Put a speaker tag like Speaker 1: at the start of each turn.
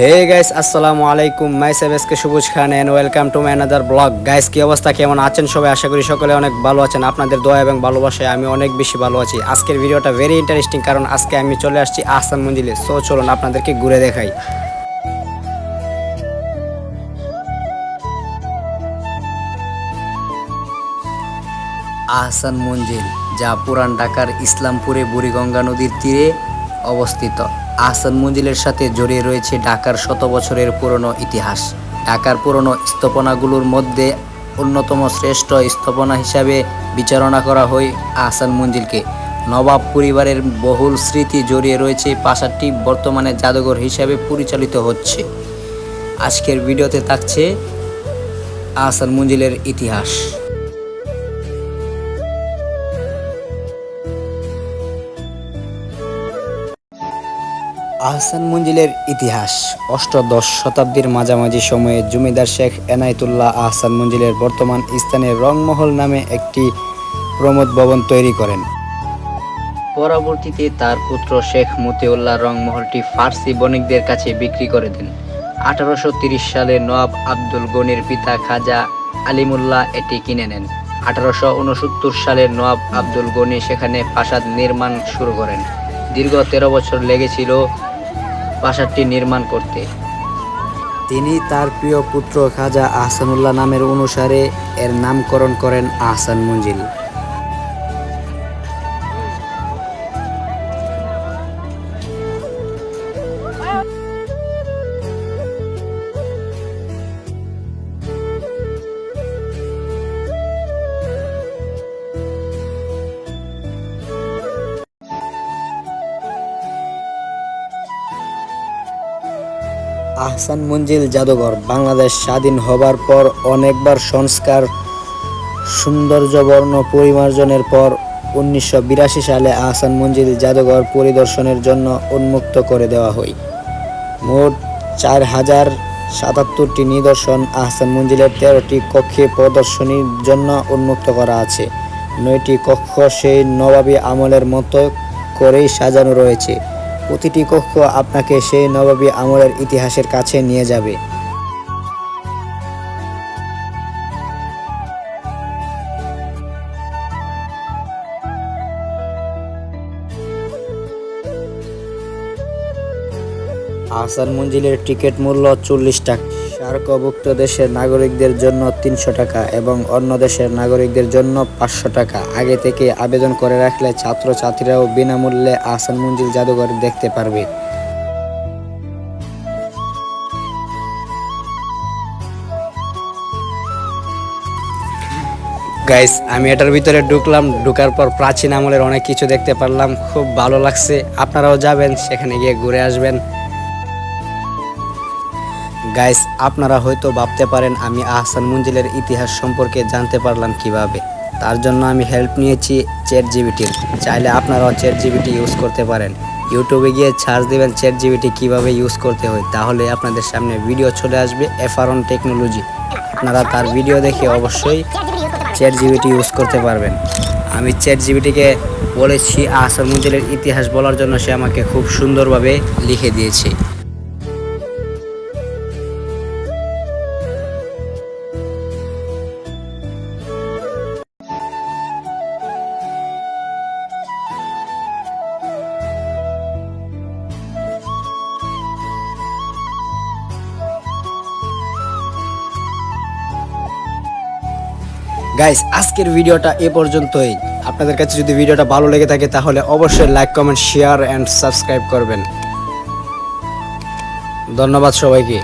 Speaker 1: Hey guys আসসালামু আলাইকুম my সেভেসকে Sabuj Khan and welcome to my another blog guys কি অবস্থা? কেমন আছেন সবাই? আশা করি সকলে অনেক ভালো আছেন। আপনাদের দোয়া এবং ভালোবাসায় আমি অনেক বেশি ভালো আছি। আজকের ভিডিওটা ভেরি ইন্টারেস্টিং কারণ আজকে আমি চলে আসছি আহসান মঞ্জিলে সো চলুন আপনাদেরকে ঘুরে দেখাই। আহসান মঞ্জিল যা পুরান ঢাকার ইসলামপুরে বুড়িগঙ্গা নদীর তীরে অবস্থিত। আহসান মঞ্জিলের সাথে জড়িয়ে রয়েছে ঢাকার শত বছরের পুরনো ইতিহাস। ঢাকার পুরনো স্থাপনাগুলোর মধ্যে অন্যতম শ্রেষ্ঠ স্থাপনা হিসাবে বিচারণা করা হয় আহসান মঞ্জিলকে। নবাব পরিবারের বহুল স্মৃতি জড়িয়ে রয়েছে প্রাসাদটি বর্তমানে জাদুঘর হিসাবে পরিচালিত হচ্ছে। আজকের ভিডিওতে থাকছে আহসান মঞ্জিলের ইতিহাস। আহসান মঞ্জিলের ইতিহাস। অষ্টদশ শতাব্দীর মাঝামাঝি সময়ে জমিদার শেখ এনায়েতুল্লাহ আহসান মঞ্জিলের বর্তমান স্থানে রংমহল নামে একটি প্রমোদ ভবন তৈরি করেন। পরবর্তীতে তার পুত্র শেখ মতিউল্লাহ রংমহলটি ফার্সি বণিকদের কাছে বিক্রি করে দেন। আঠারোশো সালে নওয়াব আব্দুল গনির পিতা খাজা আলিমুল্লাহ এটি কিনে নেন। আঠারোশো উনসত্তর সালে নওয়াব আব্দুল গনি সেখানে প্রাসাদ নির্মাণ শুরু করেন। দীর্ঘ তেরো বছর লেগেছিল প্রাসাদটি নির্মাণ করতে। তিনি তার প্রিয় পুত্র খাজা আহসানুল্লাহ নামের অনুসারে এর নামকরণ করেন আহসান মঞ্জিল। আহসান মঞ্জিল জাদুঘর। বাংলাদেশ স্বাধীন হবার পর অনেকবার সংস্কার, সৌন্দর্যবর্ণ পরিমার্জনের পর উনিশশো বিরাশি সালে আহসান মঞ্জিল জাদুঘর পরিদর্শনের জন্য উন্মুক্ত করে দেওয়া হয়। মোট চার হাজার সাতাত্তরটি নিদর্শন আহসান মঞ্জিলের তেরোটি কক্ষে প্রদর্শনীর জন্য উন্মুক্ত করা আছে। নয়টি কক্ষ সেই নবাবী আমলের মতো করেই সাজানো রয়েছে। প্রতিটি কক্ষ আপনাকে সেই নবাবী আমলের ইতিহাসের কাছে নিয়ে যাবে। আসার মঞ্জিলের টিকিট মূল্য চল্লিশ টাকা। সার্কভুক্ত দেশের নাগরিকদের জন্য তিনশো টাকা এবং অন্য দেশের নাগরিকদের জন্য পাঁচশো টাকা। আগে থেকে আবেদন করে রাখলে ছাত্রছাত্রীরাও বিনামূল্যে আহসান মঞ্জিল জাদুঘর দেখতে পারবে। গাইস আমি এটার ভিতরে ঢুকলাম, ঢুকার পর প্রাচীন আমলের অনেক কিছু দেখতে পারলাম, খুব ভালো লাগছে। আপনারাও যাবেন, সেখানে গিয়ে ঘুরে আসবেন। গাইস আপনারা হয়তো ভাবতে পারেন, আমি আহসান মঞ্জিলের ইতিহাস সম্পর্কে জানতে পারলাম কীভাবে। তার জন্য আমি হেল্প নিয়েছি চেট জিবিটির চাইলে আপনারাও চেট জিবিটি ইউজ করতে পারেন। ইউটিউবে গিয়ে সার্চ দেবেন চেট জিবিটি কীভাবে ইউজ করতে হয়। তাহলে আপনাদের সামনে ভিডিও চলে আসবে এফারন টেকনোলজি আপনারা তার ভিডিও দেখে অবশ্যই চেট জিবিটি ইউজ করতে পারবেন। আমি চেট জিবিটিকে বলেছি, আহসান মঞ্জিলের ইতিহাস বলার জন্য সে আমাকে খুব সুন্দরভাবে লিখে দিয়েছে। গাইস আজকের ভিডিওটা এ পর্যন্তই। আপনাদের কাছে যদি ভিডিওটা ভালো লেগে থাকে, তাহলে অবশ্যই like comment share and subscribe করবেন। ধন্যবাদ সবাইকে।